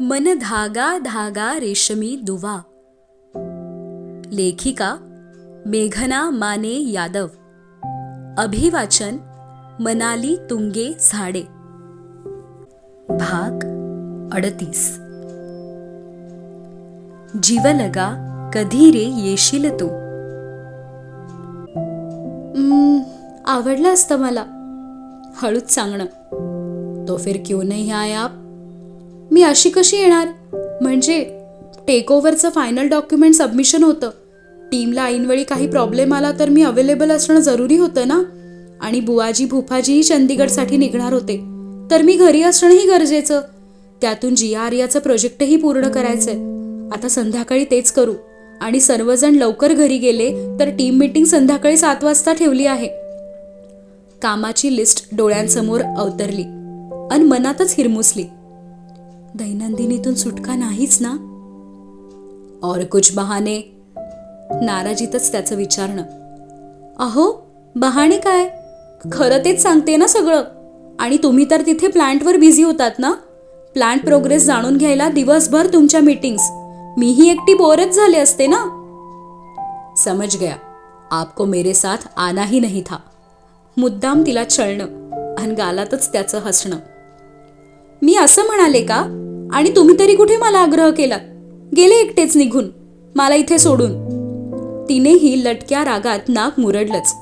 मन धागा धागा रेशमी दुवा. लेखिका मेघना माने यादव. अभिवाचन मनाली तुंगे झाडे. भाग अडतीस. जीवलगा कधी रे येशील तू? आवडलं असतं मला. हळूच सांगणं. तो फिर क्यों नाही आया आप? मी अशी कशी येणार? म्हणजे टेक ओव्हरचं फायनल डॉक्युमेंट सबमिशन होतं. टीमला ऐनवेळी काही प्रॉब्लेम आला तर मी अवेलेबल असणं जरुरी होतं ना? आणि बुवाजी भुफाजीही चंदीगडसाठी निघणार होते. तर मी घरी असणंही गरजेचं. त्यातून जी आर याचं प्रोजेक्टही पूर्ण करायचंय. आता संध्याकाळी तेच करू. आणि सर्वजण लवकर घरी गेले तर टीम मीटिंग संध्याकाळी सात वाजता ठेवली आहे. कामाची लिस्ट डोळ्यांसमोर अवतरली. अन मनातच हिरमुसली. दैनंदिनीतून सुटका नाहीच ना? और कुछ बहाने? नाराजीतच त्याचं विचारणं. अहो बहाणे काय? खरं तेच सांगते ना सगळं. आणि तुम्ही तर तिथे प्लांटवर बिझी होतात ना? प्लांट प्रोग्रेस जाणून घ्यायला दिवसभर तुमच्या मीटिंग्स. मीही एकटी बोरच झाले असते ना? समज गया आपको मेरे साथ आना ही नहीं था. मुद्दाम तिला छळणं आणि गालातच त्याचं हसणं. मी असं म्हणाले का? आणि तुम्ही तरी कुठे मला आग्रह केला? गेले एकटेच निघून मला इथे सोडून. तिनेही लटक्या रागात नाक मुरडलंच.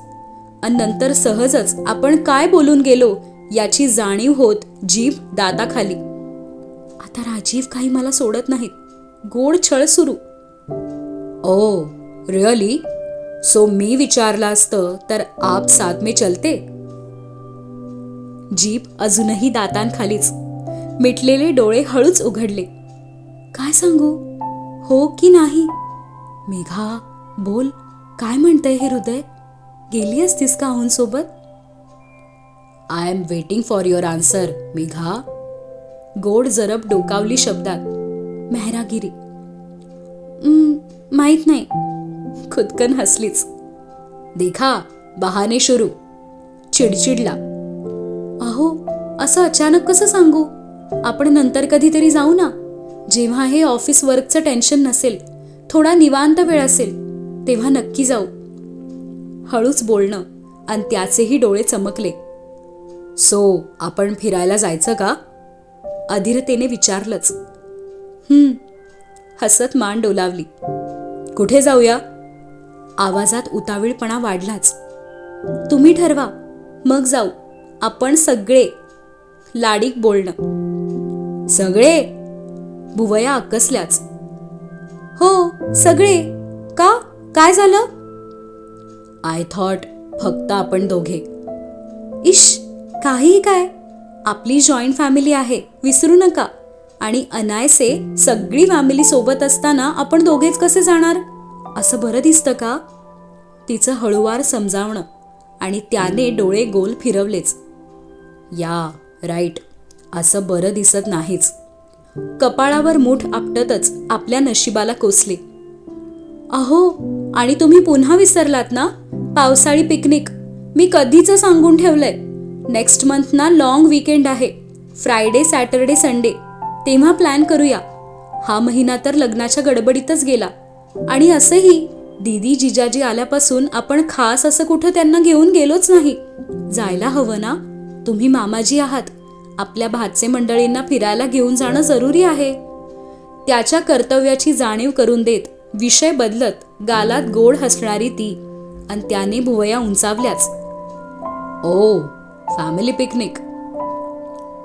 आणि नंतर सहजच आपण काय बोलून गेलो याची जाणीव होत जीभ दाताखाली. आता राजीव काही मला सोडत नाहीत. गोड छळ सुरू. Oh really? सो मी विचारलं असतं तर आप साथ में चलते? जीप अजूनही दातांखालीच. मिटलेले डोळे हळूच उघडले. काय सांगू? हो की नाही? मेघा बोल. काय म्हणतंय हे हृदय? गेली असतीस का सोबत I am waiting for your answer Megha. गोड जरब डोकावली शब्दात. मेहरागिरी. माहीत नाही. खुदकन हसलीच. देखा बहाने शुरू. चिडचिडला. अहो असं अचानक कसं सांगू? आपण नंतर कधीतरी जाऊ ना? जेव्हा हे ऑफिस वर्कचं टेन्शन नसेल थोडा निवांत वेळ असेल तेव्हा नक्की जाऊ. हळूच बोलणं आणि त्याचेही डोळे चमकले. सो आपण फिरायला जायचं का? अधीरतेने विचारलंच. हम्म हसत मान डोलावली. कुठे जाऊया? आवाजात उतावीळपणा वाढलाच. तुम्ही ठरवा मग जाऊ. आपण सगळे लाडीक बोलणं. सगळे? भुवया अकसल्याच हो सगळे. का? काय झालं? आय थॉट फक्त आपण दोघे. इश काहीही काय? आपली जॉईंट फॅमिली आहे विसरू नका. आणि अनायसे सगळी फॅमिली सोबत असताना आपण दोघेच कसे जाणार? असं बरं दिसतं का? तिचं हळूवार समजावणं आणि त्याने डोळे गोल फिरवलेच. या राईट असं बरं दिसत नाहीच. कपाळावर मूठ आपटतच आपल्या नशिबाला कोसले. अहो आणि तुम्ही पुन्हा विसरलात ना? पावसाळी पिकनिक. मी कधीच सांगून ठेवलंय. नेक्स्ट मंथ ना लॉंग वीकेंड आहे. फ्रायडे सॅटरडे संडे तेव्हा प्लॅन करूया. हा महिना तर लग्नाच्या गडबडीतच गेला. आणि असंही दीदी जिजाजी आल्यापासून आपण खास असं कुठं त्यांना घेऊन गेलोच नाही. जायला हवं ना? तुम्ही मामाजी आहात. आपल्या भाचे मंडळींना फिरायला घेऊन जाणं जरुरी आहे. त्याच्या कर्तव्याची जाणीव करून देत विषय बदलत गालात गोड हसणारी ती आणि त्याने भुवया उंचावल्याच. ओ फैमिली पिकनिक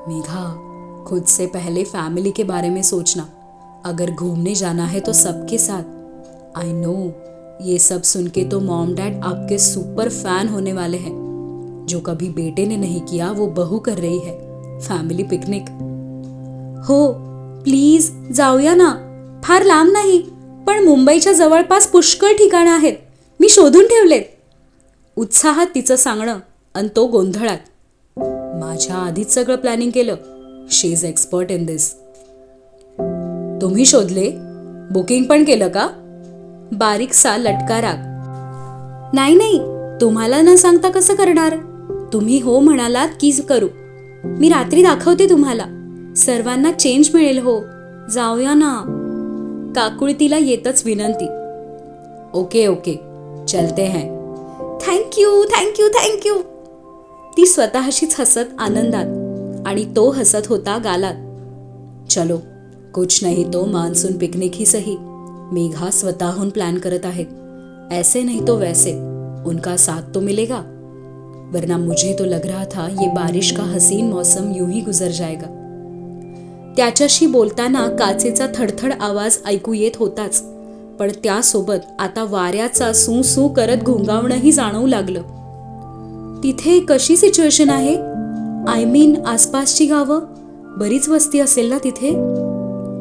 मेघा खुद से पहले फैमिली के बारे में सोचना. अगर घूमने जाना है तो सबके साथ. आई नो ये सब सुन के तो मॉम डैड आपके सुपर फैन होने वाले हैं. जो कभी बेटे ने नहीं किया वो बहू कर रही है. फॅमिली पिकनिक हो प्लीज जाऊया ना. फार लांब नाही पण मुंबईच्या जवळपास पुष्कळ ठिकाणं आहेत. मी शोधून ठेवलेत. उत्साहात तिचं सांगणं आणि तो गोंधळात. माझ्या आधीच सगळं प्लॅनिंग केलं. She is expert in this तुम्ही शोधले? बुकिंग पण केलं का? बारीकसा लटकारा नाही नाही तुम्हाला न सांगता कसं करणार? तुम्ही हो म्हणालात की करू. मी रात्री दाखवते तुम्हाला. सर्वांना चेंज मिळेल हो. जाऊया ना. काकुळतीला येतच विनंती. Okay okay. चलते हैं. थँक्यू थँक्यू थँक्यू ती स्वतःशीच हसत आनंदात आणि तो हसत होता गालात. चलो कुछ नहीं तो मानसून पिकनिक ही सही. मेघा स्वतःहून प्लान करत आहेत ऐसे नहीं तो वैसे. उनका साथ तो मिलेगा. वरना मुझे तो लग रहा था ये बारिश का हसीन मौसम यूं ही गुजर जाएगा। त्याच्याशी बोलताना काचेचा थडथड आवाज ऐकू येत होताच पण त्यासोबत आता वाऱ्याचा सू सू करत घोंगावणंही जाणवू लागलं. तिथे कशी सिच्युएशन आहे? आय मीन आसपासची गावं? बरीच वस्ती असेल ना तिथे?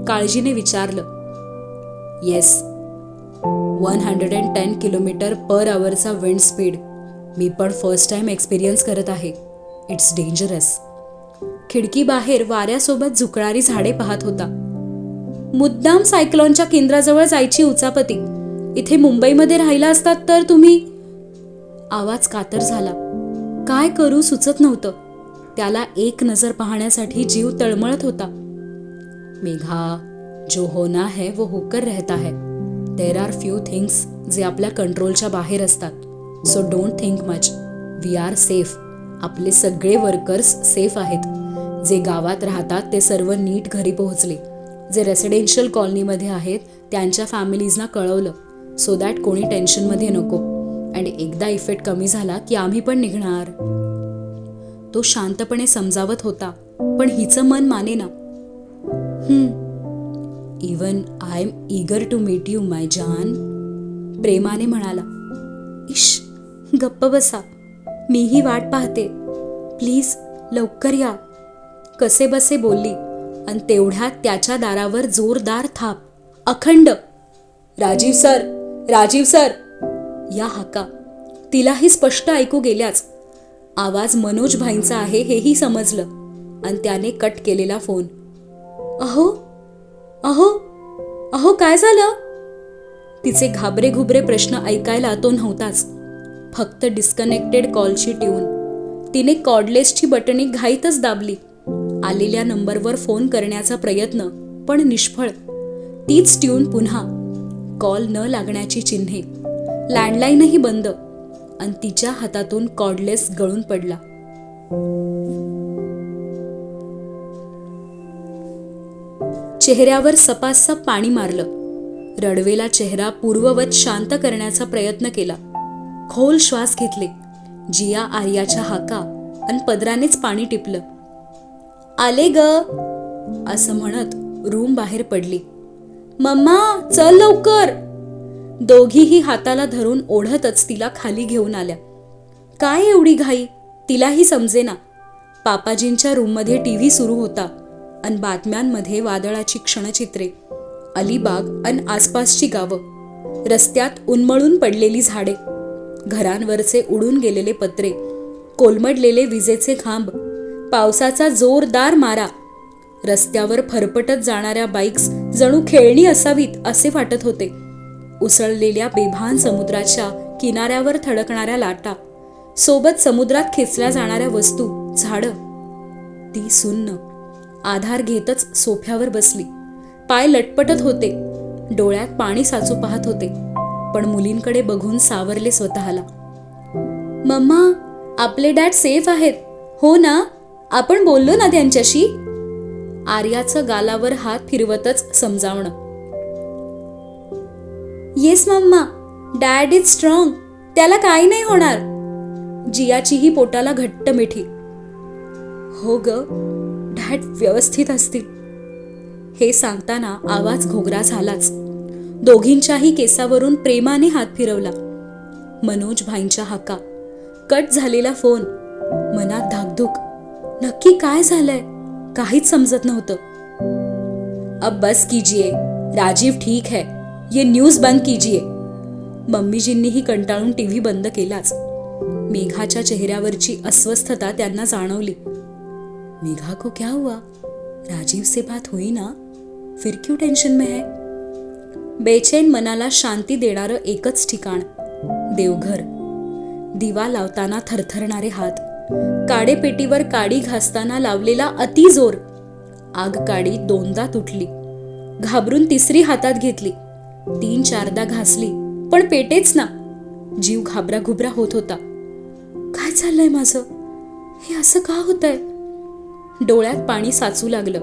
काळजीने विचारलं. Yes one hundred and ten kilometre per आवरचा wind speed मी पण फर्स्ट टाइम एक्सपिरियन्स करत आहे. इट्स डेंजरस खिडकी बाहेर वाऱ्यासोबत झुकणारी झाडे पाहत होता. मुद्दाम सायक्लॉनच्या केंद्राजवळ जायची उचापती. इथे मुंबईमध्ये राहिला असतात तर तुम्ही? आवाज कातर झाला. काय करू सुचत नव्हतं. त्याला एक नजर पाहण्यासाठी जीव तळमळत होता. मेघा जो होना है वो होकर रहता है. देर आर फ्यू थिंग्स जे आपल्या कंट्रोलच्या बाहेर असतात. So don't think much we are safe आपले सगळे वर्कर्स सेफ आहेत. जे गावात राहतात ते सर्व नीट घरी पोहोचले. जे रेसिडेन्शियल कॉलनीमध्ये आहेत त्यांच्या फॅमिलीजना कळवलं. सो दॅट कोणी टेन्शनमध्ये नको. अँड एकदा इफेक्ट कमी झाला की आम्ही पण निघणार. तो शांतपणे समजावत होता. पण हिचं मन माने ना even I am eager to meet you my जान प्रेमाने म्हणाला इश गप्प बसा. मीही वाट पाहते. प्लीज लवकर या. कसे बसे बोलली. आणि तेवढ्यात त्याच्या दारावर जोरदार थाप. अखंड. Rajiv sir Rajiv sir. या हाका. तिलाही स्पष्ट ऐकू गेल्याच. आवाज मनोज भाईंचा आहे हेही समजलं. आणि त्याने कट केलेला फोन. अहो अहो अहो काय झालं? तिचे घाबरे घुबरे प्रश्न ऐकायला तो नव्हताच. फक्त डिस्कनेक्टेड कॉलची ट्यून तिने कॉर्डलेसची बटणी घाईतच दाबली. आलेल्या नंबरवर फोन करण्याचा प्रयत्न पण निष्फळ. तीच ट्यून पुन्हा. कॉल न लागण्याची चिन्हे. लँडलाईनही बंद. आणि तिच्या हातातून कॉर्डलेस गळून पडला. चेहऱ्यावर सपासप पाणी मारलं. रडवेला चेहरा पूर्ववत शांत करण्याचा प्रयत्न केला. खोल श्वास घेतले. जिया आर्याच्या हाका आणि पदरानेच पाणी टिपलं. आले ग. असं म्हणत रूम बाहेर पडली. मम्मा चल लवकर. दोघीही हाताला धरून ओढतच तिला खाली घेऊन आल्या. काय एवढी घाई? तिलाही समजेना. पापाजींच्या रूममध्ये टीव्ही सुरू होता अन बातम्यांमध्ये वादळाची क्षणचित्रे अलिबाग अन आसपासची गावं. रस्त्यात उन्मळून पडलेली झाडे. घरांवरचे उडून गेलेले पत्रे कोलमडलेले विजेचे खांब पावसाचा जोरदार मारा रस्त्यावर फरफटत जाणाऱ्या बाईक्स जणू खेळणी असावीत असे वाटत होते. उसळलेल्या बेभान समुद्राच्या किनाऱ्यावर थडकणाऱ्या लाटा सोबत समुद्रात खेचल्या जाणाऱ्या वस्तू झाडं. ती सुन्न आधार घेतच सोफ्यावर बसली. पाय लटपटत होते. डोळ्यात पाणी साचू पाहत होते. पण मुलींकडे बघून सावरले स्वतःला. मम्मा आपले डॅड सेफ आहेत. हो ना? आपण बोललो ना त्यांच्याशी? आर्याचं गालावर हात फिरवतच समजावणं. Yes mumma. Dad is strong. त्याला काही नाही होणार. जियाचीही पोटाला घट्ट मिठी. हो ग. डॅड व्यवस्थित असतील. हे सांगताना आवाज घोगरा झालाच. दोघींच्याही केसावरून प्रेमाने हात फिरवला. मनोज भाईंच्या हाका. कट झालेला फोन. मनात धाकधूक. नक्की काय झालंय? काहीच समजत नव्हतं. अब बस कीजिए. राजीव ठीक है. ये न्यूज बंद कीजिए. मम्मीजींनीही कंटाळून टीव्ही बंद केलाच. मेघाच्या चेहऱ्यावरची अस्वस्थता त्यांना जाणवली. मेघा को क्या हुआ? राजीव से बात हुई ना? फिर क्यों टेंशन में है? बेचैन मनाला शांती देणारं एकच ठिकाण देवघर. दिवा लावताना थरथरणारे हात काडेपेटीवर काडी घासताना लावलेला अति जोर. आग काडी दोनदा तुटली. घाबरून तिसरी हातात घेतली. तीन चारदा घासली पण पेटेच ना. जीव घाबरा घुबरा होत होता. काय चाललंय माझं? हे असं का होतंय? डोळ्यात पाणी साचू लागलं.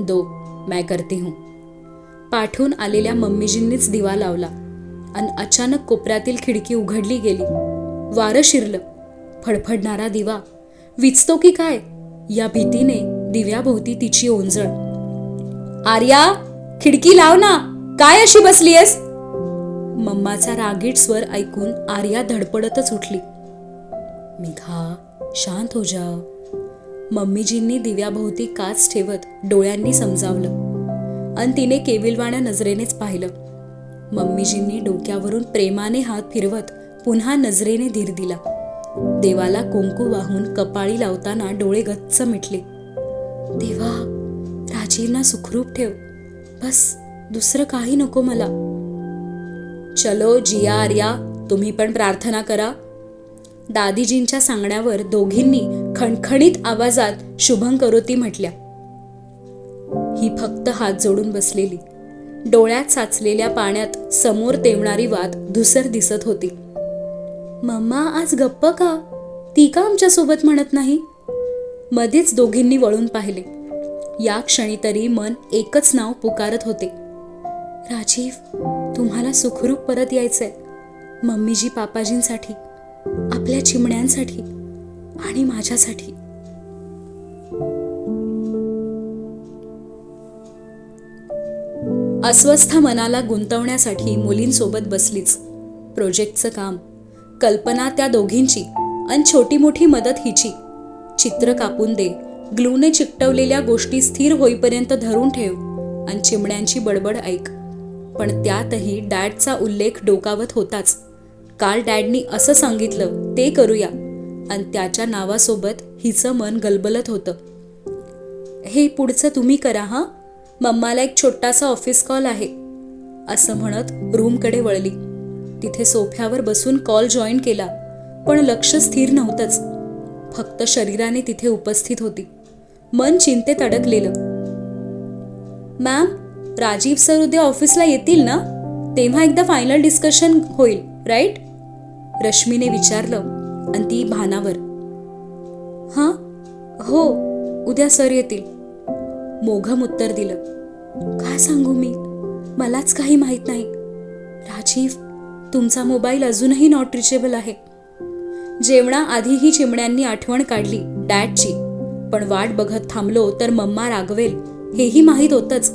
दो मैं करती हूं. पाठवून आलेल्या मम्मीजींनीच दिवा लावला. आणि अचानक कोपऱ्यातील खिडकी उघडली गेली. वारं शिरलं. फडफडणारा दिवा विचतो की काय? या भीतीने दिव्याभोवती तिची ओंजळ. आर्या खिडकी लाव ना. काय अशी बसलीयस? मम्माचा रागीट स्वर ऐकून आर्या धडपडतच उठली. मेघा शांत हो जा. मम्मीजींनी दिव्याभोवती काच ठेवत डोळ्यांनी समजावलं. आणि तिने केविलवाण्या नजरेनेच पाहिलं. मम्मीजींनी डोक्यावरून प्रेमाने हात फिरवत पुन्हा नजरेने धीर दिला. देवाला कुंकू वाहून कपाळी लावताना डोळे गच्च मिटले. देवा राजीवना सुखरूप ठेव. बस दुसरं काही नको मला. चलो जिया आर्या तुम्ही पण प्रार्थना करा. दादीजींच्या सांगण्यावर दोघींनी खणखणीत आवाजात शुभं करोती म्हटल्या. ही फक्त हात जोडून बसलेली. डोळ्यात साचलेल्या पाण्यात समोर तेवणारी वाद धुसर दिसत होती. मम्मा आज गप्प का? ती का आमच्यासोबत म्हणत नाही? मध्येच दोघींनी वळून पाहिले. या क्षणी तरी मन एकच नाव पुकारत होते. राजीव तुम्हाला सुखरूप परत यायचंय. मम्मीजी पापाजींसाठी आपल्या चिमण्यांसाठी आणि माझ्यासाठी. अस्वस्थ मनाला गुंतवण्यासाठी मुलींसोबत बसलीच. प्रोजेक्टचं काम. कल्पना त्या दोघींची आणि छोटी मोठी मदत हिची. चित्र कापून दे. ग्लूने चिकटवलेल्या गोष्टी स्थिर होईपर्यंत धरून ठेव. आणि चिमण्यांची बडबड ऐक. पण त्यातही डॅडचा उल्लेख डोकावत होताच. काल डॅडनी असं सांगितलं ते करूया. आणि त्याच्या नावासोबत हिचं मन गलबलत होतं. हे पुढचं तुम्ही करा हां? मम्माला एक छोटासा ऑफिस कॉल आहे. असं म्हणत रूमकडे वळली. तिथे सोफ्यावर बसून कॉल जॉईन केला पण लक्ष स्थिर नव्हतंच. फक्त शरीराने तिथे उपस्थित होती. मन चिंतेत अडकलेलं. मॅम राजीव सर उद्या ऑफिसला येतील ना? तेव्हा एकदा फायनल डिस्कशन होईल राईट रश्मीने विचारलं आणि ती भानावर. हां हो उद्या सर येतील. मोघम उत्तर दिलं. काय सांगू मी? मलाच काही माहीत नाही. राजीव तुमचा मोबाईल अजूनही नॉट रिचेबल आहे. जेवणाआधीही चिमण्यांनी आठवण काढली डॅडची. पण वाट बघत थांबलो तर मम्मा रागवेल हेही माहीत होतंच.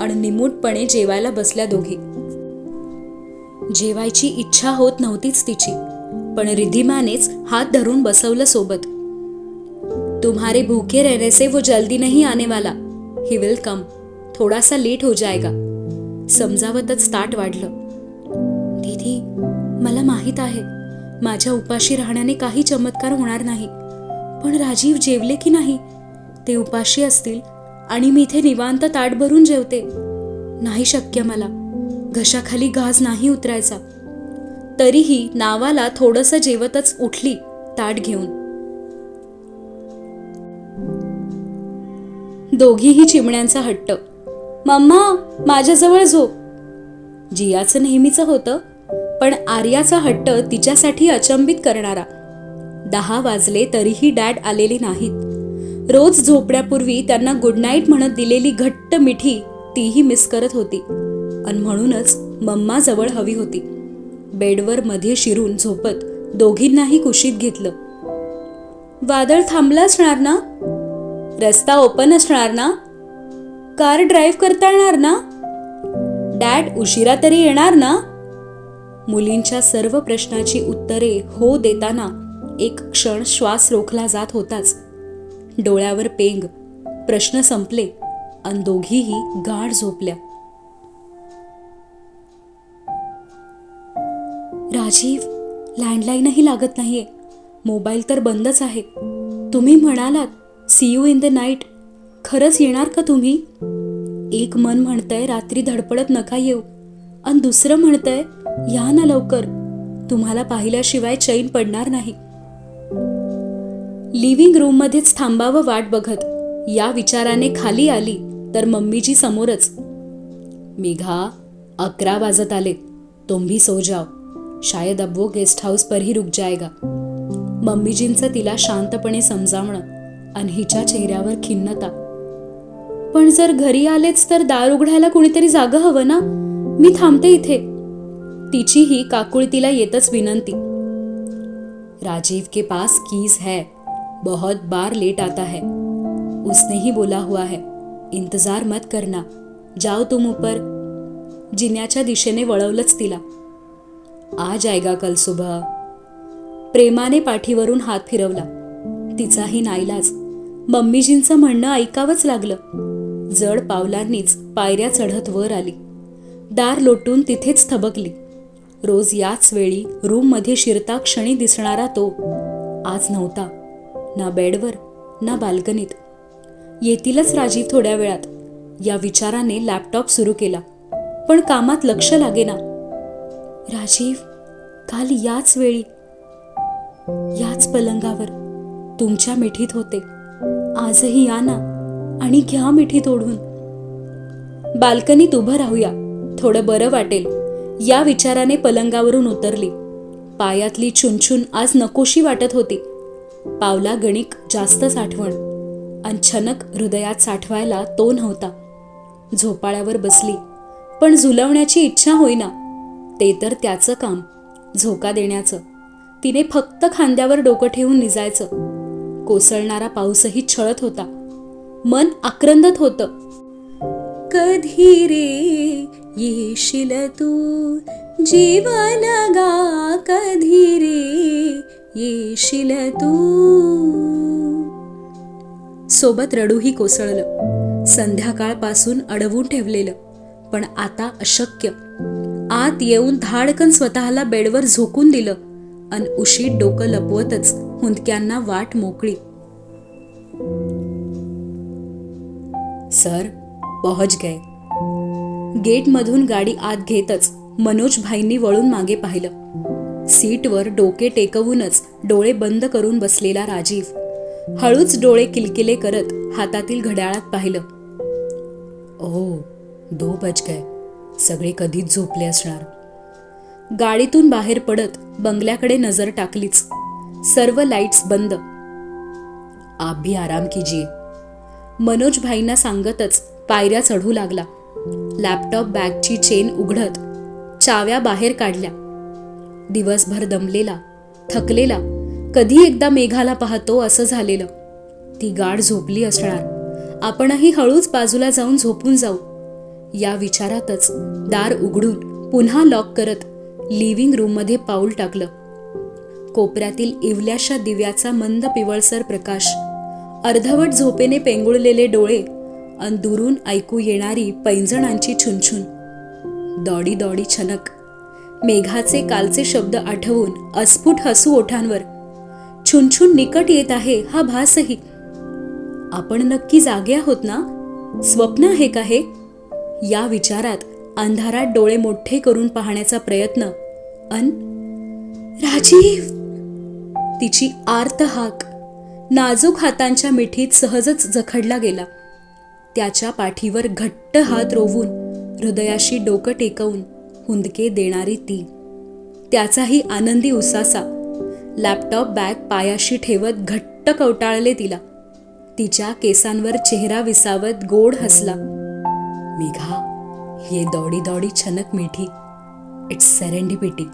आणि निमूटपणे जेवायला बसल्या दोघी. जेवायची इच्छा होत नव्हतीच तिची पण रिधिमानेच हात धरून बसवलं सोबत. तुम्हारे भूखे रहने से वो जल्दी नहीं आने वाला. ही विल कम थोडासा लेट हो जाएगा. समजावतच ताट वाढलं. दीदी मला माहीत आहे. माझ्या उपाशी राहण्याने काही चमत्कार होणार नाही. पण राजीव जेवले की नाही? ते उपाशी असतील आणि मी इथे निवांत ताट भरून जेवते. नाही शक्य मला. घशाखाली गाज नाही उतरायचा. तरीही नावाला थोडंसं जेवतच उठली ताट घेऊन. दोघीही चिमण्यांचा हट्ट. मम्मा माझ्याजवळ झोप जियाचं नेहमीचं होतं पण आर्याचा हट्ट तिच्यासाठी अचंबित करणारा. दहा वाजले तरीही डॅड आलेले नाहीत. रोज झोपण्यापूर्वी त्यांना गुड नाईट म्हणत दिलेली घट्ट मिठी तीही मिस करत होती. आणि म्हणूनच मम्मा जवळ हवी होती. बेडवर मध्ये शिरून झोपत दोघींनाही कुशीत घेतलं. वादळ थांबलं असणार ना? रस्ता ओपन असणार ना? कार ड्राईव्ह करता येणार ना? डॅड उशिरा तरी येणार ना? मुलींच्या सर्व प्रश्नाची उत्तरे हो देताना एक क्षण श्वास रोखला जात होताच. डोळ्यावर पेंग प्रश्न संपले आणि दोघीही गाढ झोपल्या. राजीव लँडलाईनही लागत नाहीये. मोबाईल तर बंदच आहे. तुम्ही म्हणालात see you in the night खरंच येणार का तुम्ही? एक मन म्हणतंय रात्री धडपडत नका येऊ. आणि दुसरं म्हणतंय या ना लवकर. तुम्हाला पाहिल्याशिवाय चैन पडणार नाही. लिव्हिंग रूममध्येच थांबावं वाट बघत. या विचाराने खाली आली तर मम्मीजी समोरच. मेघा अकरा वाजत आले. तुम भी सो जाओ. शायद अब वो गेस्ट हाऊस पर ही रुक जाएगा मम्मीजींचं तिला शांतपणे समजावणं. आणि हिच्या चेहऱ्यावर खिन्नता. पण जर घरी आलेच तर दार उघडायला कुणीतरी जागा हवं ना? मी थांबते इथे. तिची ही काकुळतीला येतच विनंती. राजीव के पास कीज है. बहुत बार लेट आता है. उसने ही बोला हुआ है इंतजार मत करना. जाओ तुम ऊपर. जिन्याच्या दिशेने वळवलंच तिला. आ जायगा कल सुबह. प्रेमाने पाठीवरून हात फिरवला. तिचाही नाईलाज. मम्मीजींचं म्हणणं ऐकावंच लागलं. जड पावलांनीच पायऱ्या चढत वर आली. दार लोटून तिथेच थबकली. रोज याच वेळी रूममध्ये शिरता क्षणी दिसणारा तो आज नव्हता. ना बेडवर ना बाल्कनीत. येतीलच राजीव थोड्या वेळात. या विचाराने लॅपटॉप सुरू केला. पण कामात लक्ष लागेना. राजीव काल याच वेळी याच पलंगावर तुमच्या मिठीत होते. आजही या ना. आणि घ्या मिठी तोडून. बाल्कनीत उभं राहूया. थोडं बरं वाटेल. या विचाराने पलंगावरून उतरली. पायातली चुनचुन आज नकोशी वाटत होती. पावला गणिक जास्त साठवण. आणि छनक हृदयात साठवायला तो नव्हता. झोपाळ्यावर बसली. पण झुलवण्याची इच्छा होईना. ते तर त्याचं काम. झोका देण्याचं. तिने फक्त खांद्यावर डोकं ठेवून निजायचं. कोसळणारा पाऊसही छळत होता. मन आक्रंदत होतं. कधी रे येशील तू? जीवन गा कधी रे येशील तू? सोबत रडूही कोसळलं. संध्याकाळपासून अडवून ठेवलेलं. पण आता अशक्य. आत येऊन धाडकन स्वतःला बेडवर झोकून दिलं. अन उशीत डोकं लपवतच हुंदक्यांना वाट मोकळी. सर पहुंच गए. गेटमधून गाडी आत घेतच मनोज भाईंनी वळून मागे पाहिलं. सीटवर डोके टेकवूनच डोळे बंद करून बसलेला राजीव. हळूच डोळे किलकिले करत हातातील घड्याळात पाहिलं. ओ दो बज गए. सगळे कधीच झोपले असणार. गाडीतून बाहेर पडत बंगल्याकडे नजर टाकलीच. सर्व लाईट्स बंद. आप भी आराम कीजिए. मनोज भाईंना सांगतच पायऱ्या चढू लागला. लॅपटॉप बॅगची चेन उघडत चाव्या बाहेर काढल्या. दिवसभर दमलेला थकलेला कधी एकदा मेघाला पाहतो असं झालेलं. ती गाढ झोपली असणार. आपणही हळूच बाजूला जाऊन झोपून जाऊ. या विचारातच दार उघडून पुन्हा लॉक करत लिव्हिंग रूममध्ये पाऊल टाकलं. कोपऱ्यातील इवल्याशा दिव्याचा मंद पिवळसर प्रकाश अर्धवट झोपेने पेंगुळलेले डोळे अन दुरून ऐकू येणारी पैंजणांची छुनछुन. दॉडी दॉडी छनक मेघाचे कालचे शब्द आठवून अस्फुट हसू ओठांवर. छुनछुन निकट येत आहे हा भासही. आपण नक्की जागे आहोत ना? स्वप्न आहे का हे? या विचारात अंधारात डोळे मोठे करून पाहण्याचा प्रयत्न. अन? राजीव! तिची आर्त हाक नाजूक हातांच्या मिठीत सहजच जखडला गेला. त्याच्या पाठीवर घट्ट हात रोवून हृदयाशी डोकं टेकवून हुंदके देणारी ती. त्याचाही आनंदी उसासा. लॅपटॉप बॅग पायाशी ठेवत घट्ट कवटाळले तिला. तिच्या केसांवर चेहरा विसावत गोड हसला. मेघा ये दौडी दौडी छनक मीठी इट्स सेरेंडिपिटी